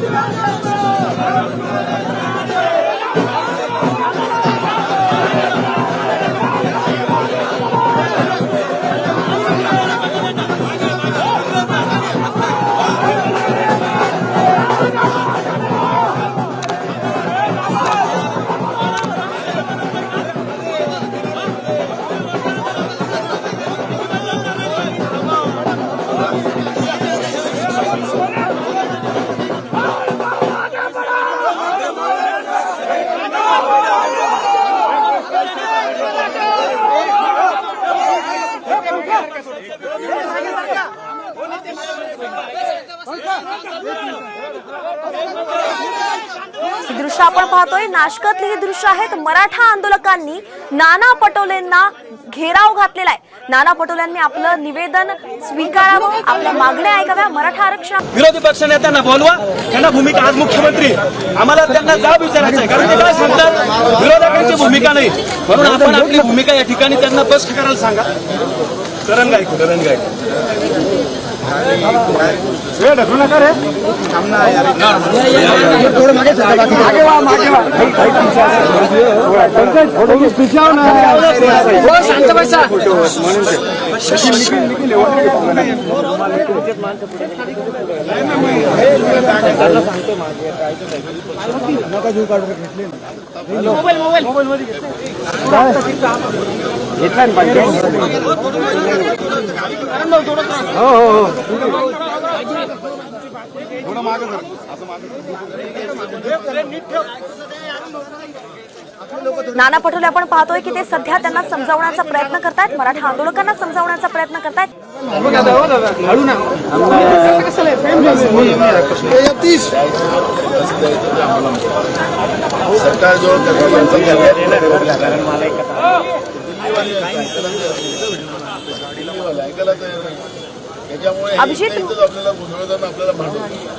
Brasil! दृश्य आपण पाहतोय. नाशकातले हे दृश्य आहेत मराठा आंदोलकांनी नाना पटोलेंना घेराव घातलेला आहे. नाना पटोलेंनी आपलं निवेदन स्वीकारावं आपल्या मागण्या ऐकाव्या. मराठा आरक्षण विरोधी पक्ष नेत्यांना बोलवा. त्यांना भूमिका आज मुख्यमंत्री. आम्हाला त्यांना जाब विचारायचं आहे. कारण ते काय सांगतात? विरोधकांची भूमिका नाही. म्हणून आपण आपली भूमिका या ठिकाणी त्यांना स्पष्ट करायला सांगा. तरंग ऐकू तरंग ऐकू. मोबाईल मोबाईल मोबाईल हो करण नाना पटोले आपण पाहतोय की ते सध्या त्यांना समजावण्याचा प्रयत्न करतायत मराठा आंदोलकांना समजावण्याचा प्रयत्न करतायत अभिजित- हे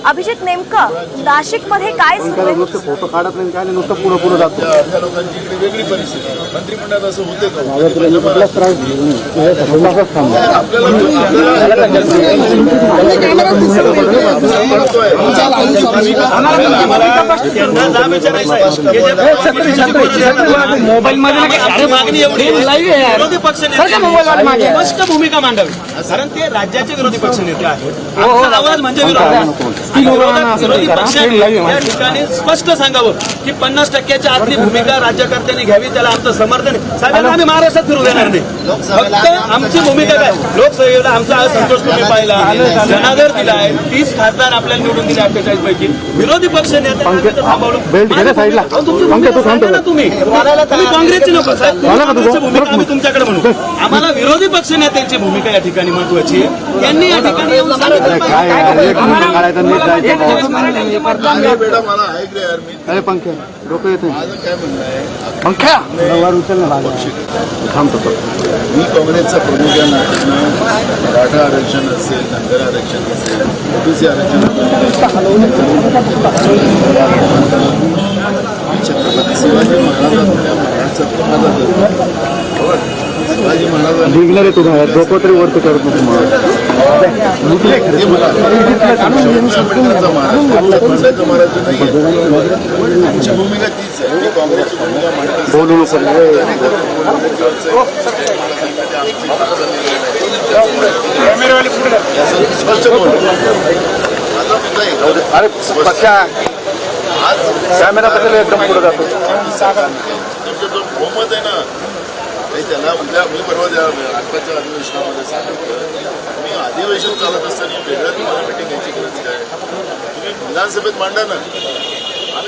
अभिजित नेमकं नाशिकमध्ये काय फोटो काढत नाही काय नाही नुसतं पुढं पुढं जातो लोकांची इकडे वेगळी परिस्थिती. मंत्रिमंडळात असं होते. आपल्याला मोबाईल मध्ये मागणी एवढी विरोधी पक्ष नेते स्पष्ट भूमिका मांडावी कारण ते राज्याचे विरोधी पक्ष नेते आहेत आवाज म्हणजे विरोधी पक्षाने या ठिकाणी स्पष्ट सांगावं की पन्नास टक्क्याच्या आतली भूमिका राज्यकर्त्यांनी घ्यावी त्याला आमचं समर्थन आहे. साहेबांना आम्ही महाराष्ट्रात फिरू देणार नाही फक्त आमची भूमिका काय? लोकसभेला आमचा आज संतोष तुम्ही पाहिला. जनादर दिलाय. तीस खासदार आपल्याला निवडून दिले. पैकी विरोधी पक्ष नेते थांबवलं? तुम्ही. तुम्ही काँग्रेसची भूमिका आम्ही तुमच्याकडे म्हणू आम्हाला विरोधी पक्ष नेत्यांची भूमिका या ठिकाणी महत्वाची आहे. त्यांनी या ठिकाणी येऊन. आहे? अरे पंख्या डोकं येते आहे? पंख्या उचल ना थांबतो तो. मी काँग्रेसचा प्रमुख या नात्यानं मराठा आरक्षण असेल धनगर आरक्षण असेल ओबीसी छत्रपती शिवाजी महाराजांनी निघणार आहे तुझा डोकं तरी वरती करत नको मला. ते मला आंबेडकरचा महाराष्ट्र मांडायचं महाराष्ट्र नाही आहे. आमची भूमिका तीच आहे मी काँग्रेसची बोलू नको अरे पक्का कॅमेरा कसं एकदम पुढे जातो तुमचं जो बहुमत आहे ना त्याला उद्या मी परवा द्या आत्ताच्या अधिवेशनामध्ये सांगितलं मी अधिवेशन चालत असताना वेगळं तुम्हाला मिटिंग घ्यायची गरज काय तुम्ही विधानसभेत मांडा ना